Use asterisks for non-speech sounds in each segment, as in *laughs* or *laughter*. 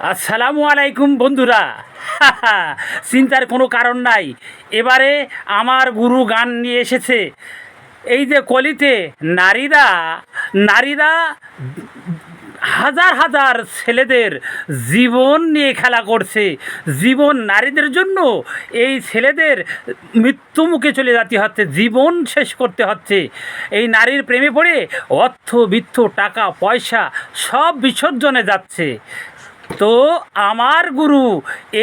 আসসালামু আলাইকুম বন্ধুরা। *laughs* চিন্তার কোনো কারণ নাই। এবারে আমার গুরু গান নিয়ে এসেছে। এই যে কলিতে নারীরা নারীরা হাজার হাজার ছেলেদের জীবন নিয়ে খেলা করছে। জীবন নারীদের জন্য, এই ছেলেদের মৃত্যু মুখে চলে যেতে হচ্ছে, জীবন শেষ করতে হচ্ছে। এই নারীর প্রেমে পড়ে অর্থ, বৃত্ত, টাকা, পয়সা সব বিসর্জনে যাচ্ছে। তো আমার গুরু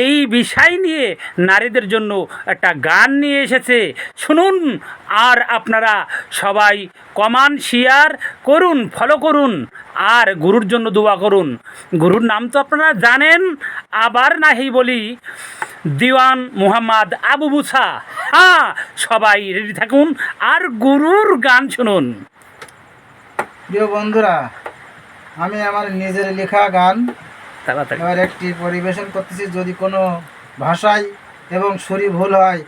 এই বিষয় নিয়ে নারীদের জন্য একটা গান নিয়ে এসেছে। শুনুন আর আপনারা সবাই কমান শেয়ার করুন ফলো করুন আর গুরুর জন্য দোয়া করুন। গুরুর নাম তো আপনারা জানেন, আবার নাহি বলি, দিওয়ান মুহাম্মদ আবু মুসা। হ্যাঁ সবাই রেডি থাকুন আর গুরুর গান শুনুন। প্রিয় বন্ধুরা, আমি আমার নিজের লেখা গান এবার একটি পরিবেশন করতেছি, যদি কোনো ভাষায় এবং সুরি ভুল হয়,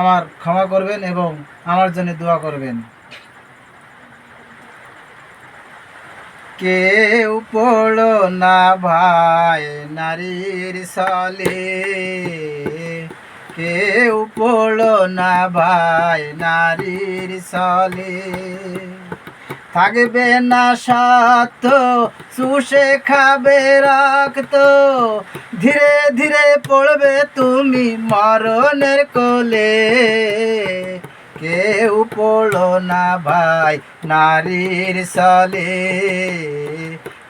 আমার ক্ষমা করবেন এবং আমার জন্য দোয়া করবেন। কেউ পড়ো না ভাই নারীর সলে কেউ পড়ো না ভাই নারীর সলে থাকবে না সাথ চুষে খাবে রাখত ধীরে ধীরে পড়বে তুমি মরণের কোলে। কেউ পড়ো না ভাই নারীর সলে।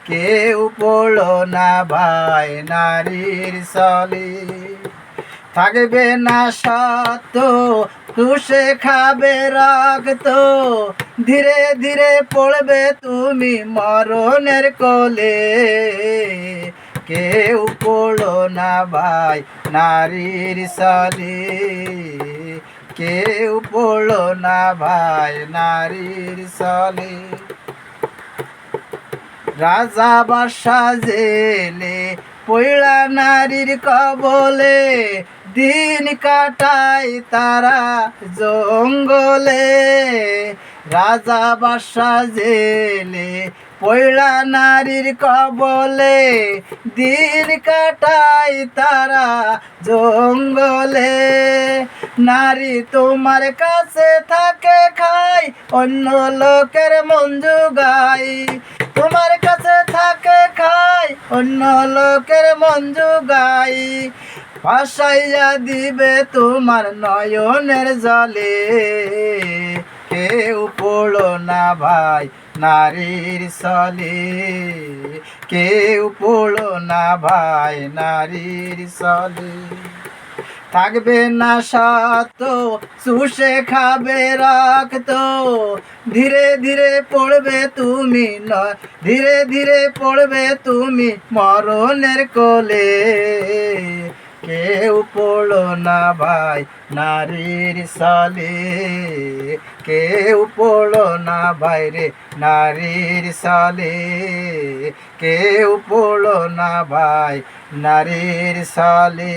কেউ পড়ো না ভাই নারীর সলে। থাকবে না সত্য তুষে খাবে রাখত ধীরে ধীরে পড়বে তুমি মরণের কোলে। কেউ পড়ো না ভাই নারীর সালে। কেউ পড়ো না ভাই নারীর সালে। রাজা বাসা জেলে পয়লা নারীর কবলে দিন কাটাই তারা জঙ্গলে, রাজা বাসা জেলে, পয়লা নারীর কবলে। দিন কাটাই তারা জঙ্গলে, নারী তোমার কাছে থাকে খাই অন্য লোকের মঞ্জু গাই তোমার কাছে থাকে খাই অন্য লোকের মঞ্জু গাই ভাসাইয়া দিবে তোমার নয়নের জলে। কেউ পড়ো না ভাই নারীর সলে কেউ পড়ো না ভাই নারীর সলে থাকবে না সত চুষে খাবে রাখত ধীরে ধীরে পড়বে তুমি ধীরে ধীরে পড়বে তুমি মরণের কোলে। কেউ পড়ো না ভাই নারীর সালে। কেউ পড়ো না ভাই রে নারীর সালে। কেউ পড়ো না ভাই নারীর সলে।